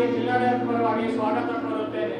ಹಾಗೆ ಜಿಲ್ಲಾಡಳಿತ ಪರವಾಗಿ ಸ್ವಾಗತ ಕೋರುತ್ತೇನೆ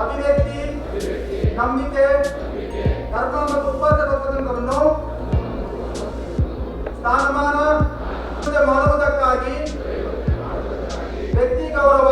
ಅಭಿವ್ಯಕ್ತಿ ನಂಬಿಕೆ ಧರ್ಮ ಮತ್ತು ಉಪಾಧ್ಯ ಸ್ವಾತಂತ್ರ್ಯವನ್ನು ಸ್ಥಾನಮಾನ ಮಾಡುವುದಕ್ಕಾಗಿ ವ್ಯಕ್ತಿ ಗೌರವ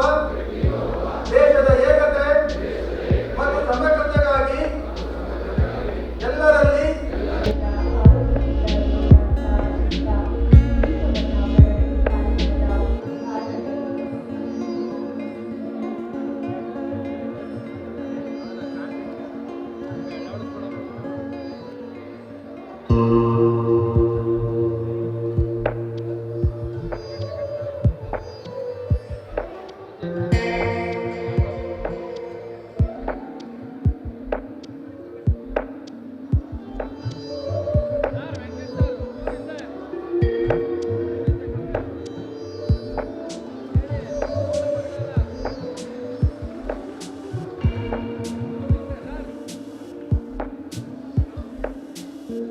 ರತ್ನವಾಗಿ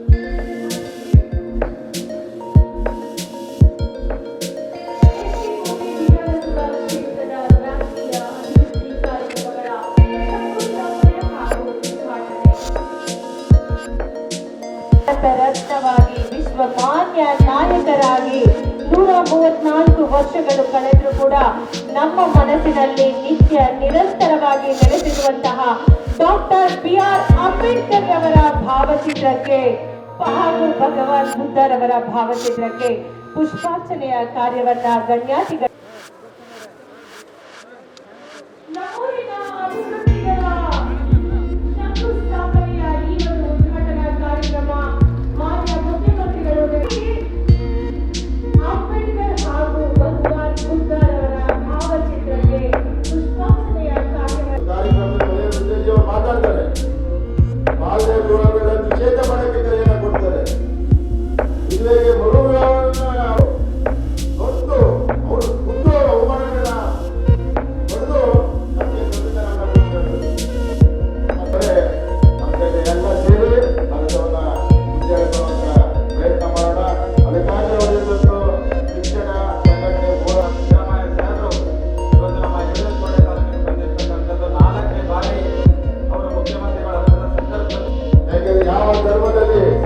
ವಿಶ್ವಮಾನ್ಯ ನಾಯಕರಾಗಿ ನೂರ ಮೂವತ್ನಾಲ್ಕು ವರ್ಷಗಳು ಕಳೆದರೂ ಕೂಡ ನಮ್ಮ ಮನಸ್ಸಿನಲ್ಲಿ ನಿತ್ಯ ನಿರಂತರವಾಗಿ ನೆಲೆಸಿರುವಂತಹ ಡಾಕ್ಟರ್ ಬಿ ಆರ್ ಅಂಬೇಡ್ಕರ್ ರವರ ಭಾವಚಿತ್ರಕ್ಕೆ ಹಾಗೂ ಭಗವಾನ್ ಬುದ್ಧರವರ ಭಾವಚಿತ್ರಕ್ಕೆ ಪುಷ್ಪಾರ್ಚನೆಯ ಕಾರ್ಯವನ್ನ ಗಣ್ಯಾತಿಗಳು ನಮ್ಮೂರಿನ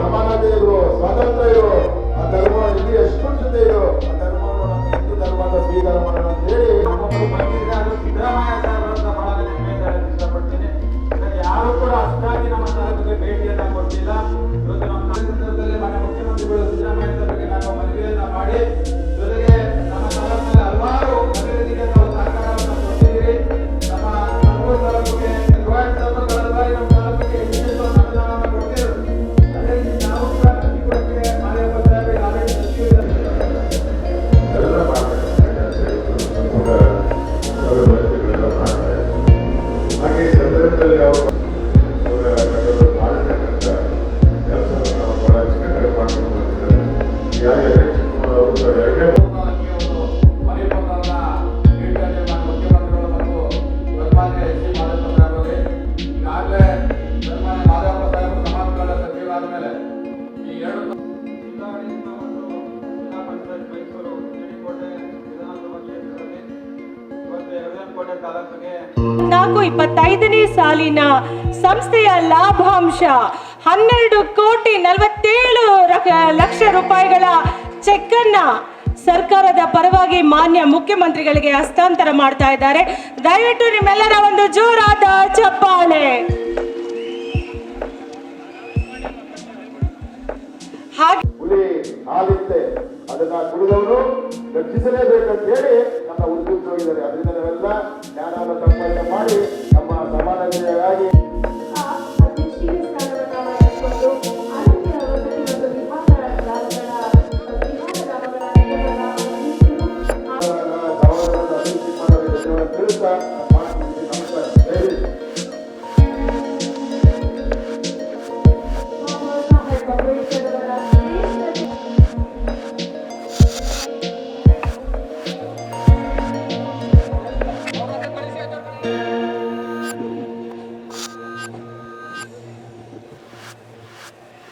ಸಮಾನತೆ ಇರೋ ಸ್ವಾತಂತ್ರ್ಯ ಧರ್ಮ ಇಲ್ಲಿ ಅಸ್ಪೃಶ್ಯತೆ ಇರೋ ಆ ನಮ್ಮ ಹಿಂದೂ ಮಾಡೋಣ ಅಂತ ಹೇಳಿ ಸಿದ್ದರಾಮಯ್ಯ ಸಾಹೇಬರು ಅಂತ ಅಂತ ಹೇಳಕ್ ಇಷ್ಟಪಡ್ತೀನಿ ಯಾರು ಕೂಡ ಅಷ್ಟಾಗಿ ನಮ್ಮ ತಾಲೂಕಿಗೆ ಭೇಟಿಯನ್ನ ಕೊಟ್ಟಿಲ್ಲ. ಇವತ್ತು ನಮ್ಮ ಮಾನ್ಯ ಮುಖ್ಯಮಂತ್ರಿಗಳು ಸಿದ್ದರಾಮಯ್ಯ ಸಾಹೇಬರಿಗೆ ನಾನು ಮನವಿಯನ್ನ ಮಾಡಿ ನಾಲ್ಕು ಇಪ್ಪತ್ತೈದನೇ ಸಾಲಿನ ಸಂಸ್ಥೆಯ ಲಾಭಾಂಶ ಹನ್ನೆರಡು ಕೋಟಿ ನಲವತ್ತೇಳು ಲಕ್ಷ ರೂಪಾಯಿಗಳ ಚೆಕ್ ಅನ್ನ ಸರ್ಕಾರದ ಪರವಾಗಿ ಮಾನ್ಯ ಮುಖ್ಯಮಂತ್ರಿಗಳಿಗೆ ಹಸ್ತಾಂತರ ಮಾಡ್ತಾ ಇದ್ದಾರೆ. ದಯವಿಟ್ಟು ನಿಮ್ಮೆಲ್ಲರ ಒಂದು ಜೋರಾದ ಚಪ್ಪಾಳೆ. ಹಾಗೆ ಅದನ್ನ ಕುಡಿದವರು ರಕ್ಷಿಸಲೇಬೇಕಂತ ಹೇಳಿ ನಮ್ಮ ಉದ್ಯೋಗಿದ್ದಾರೆ ಅದರಿಂದ ನಾವೆಲ್ಲ ಜ್ಞಾನವನ್ನು ಸಂಪಾದನೆ ಮಾಡಿ ನಮ್ಮ ಸಮಾನತೆಯಾಗಿ